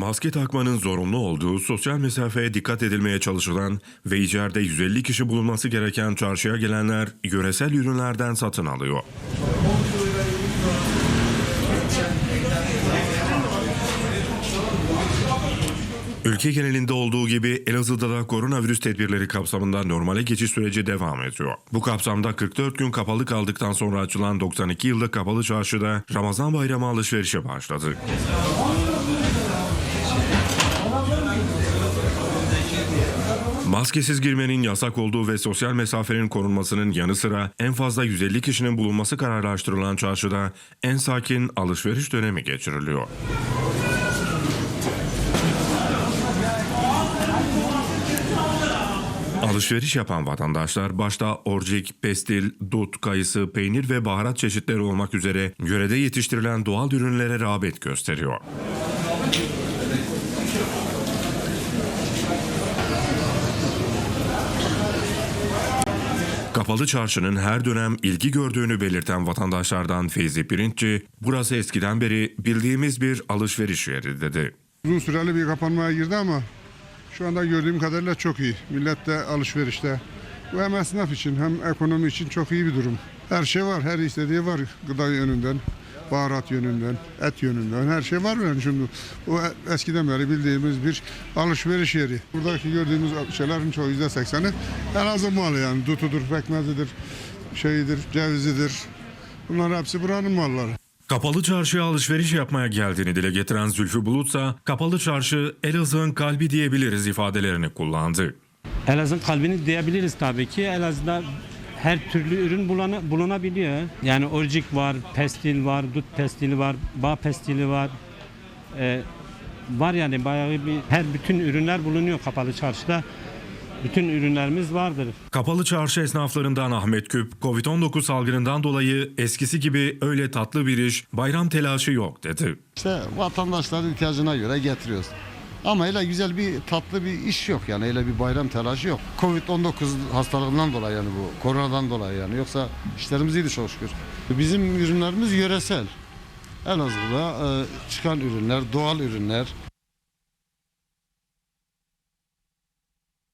Maske takmanın zorunlu olduğu, sosyal mesafeye dikkat edilmeye çalışılan ve içeride 150 kişi bulunması gereken çarşıya gelenler yöresel ürünlerden satın alıyor. Ülke genelinde olduğu gibi Elazığ'da da koronavirüs tedbirleri kapsamında normale geçiş süreci devam ediyor. Bu kapsamda 44 gün kapalı kaldıktan sonra açılan 92 yıllık kapalı çarşıda Ramazan bayramı alışverişe başladı. Maskesiz girmenin yasak olduğu ve sosyal mesafenin korunmasının yanı sıra en fazla 150 kişinin bulunması kararlaştırılan çarşıda en sakin alışveriş dönemi geçiriliyor. Alışveriş yapan vatandaşlar başta orcik, pestil, dut, kayısı, peynir ve baharat çeşitleri olmak üzere yörede yetiştirilen doğal ürünlere rağbet gösteriyor. Kapalı çarşının her dönem ilgi gördüğünü belirten vatandaşlardan Feyzi Pirinççi, burası eskiden beri bildiğimiz bir alışveriş yeri dedi. Uzun süreli bir kapanmaya girdi ama şu anda gördüğüm kadarıyla çok iyi. Millet de alışverişte. Bu hem esnaf için hem ekonomi için çok iyi bir durum. Her şey var, her istediği var gıda yönünden, baharat yönünden, et yönünden her şey var yani şimdi. Bu eskiden beri bildiğimiz bir alışveriş yeri. Buradaki gördüğümüz şeylerin çoğu yüzde sekseni Elazığ malı yani dutudur, pekmezidir, şeyidir, cevizidir. Bunlar hepsi buranın malları. Kapalı çarşıya alışveriş yapmaya geldiğini dile getiren Zülfü Bulut ise kapalı çarşı Elazığ'ın kalbi diyebiliriz ifadelerini kullandı. Elazığ'ın kalbini diyebiliriz tabii ki. Elazığ'da her türlü ürün bulana, bulunabiliyor. Yani orcik var, pestil var, dut pestili var, bağ pestili var. Ee, var yani bayağı bir her bütün ürünler bulunuyor kapalı çarşıda. Bütün ürünlerimiz vardır. Kapalı çarşı esnaflarından Ahmet Küp, Covid-19 salgınından dolayı eskisi gibi öyle tatlı bir iş, bayram telaşı yok dedi. İşte vatandaşların ihtiyacına göre getiriyoruz. Ama öyle güzel bir tatlı bir iş yok yani öyle bir bayram telaşı yok. Covid-19 hastalığından dolayı yani bu koronadan dolayı yani yoksa işlerimiz iyiydi çok şükür. Bizim ürünlerimiz yöresel. Elazığ'da e, çıkan ürünler, doğal ürünler,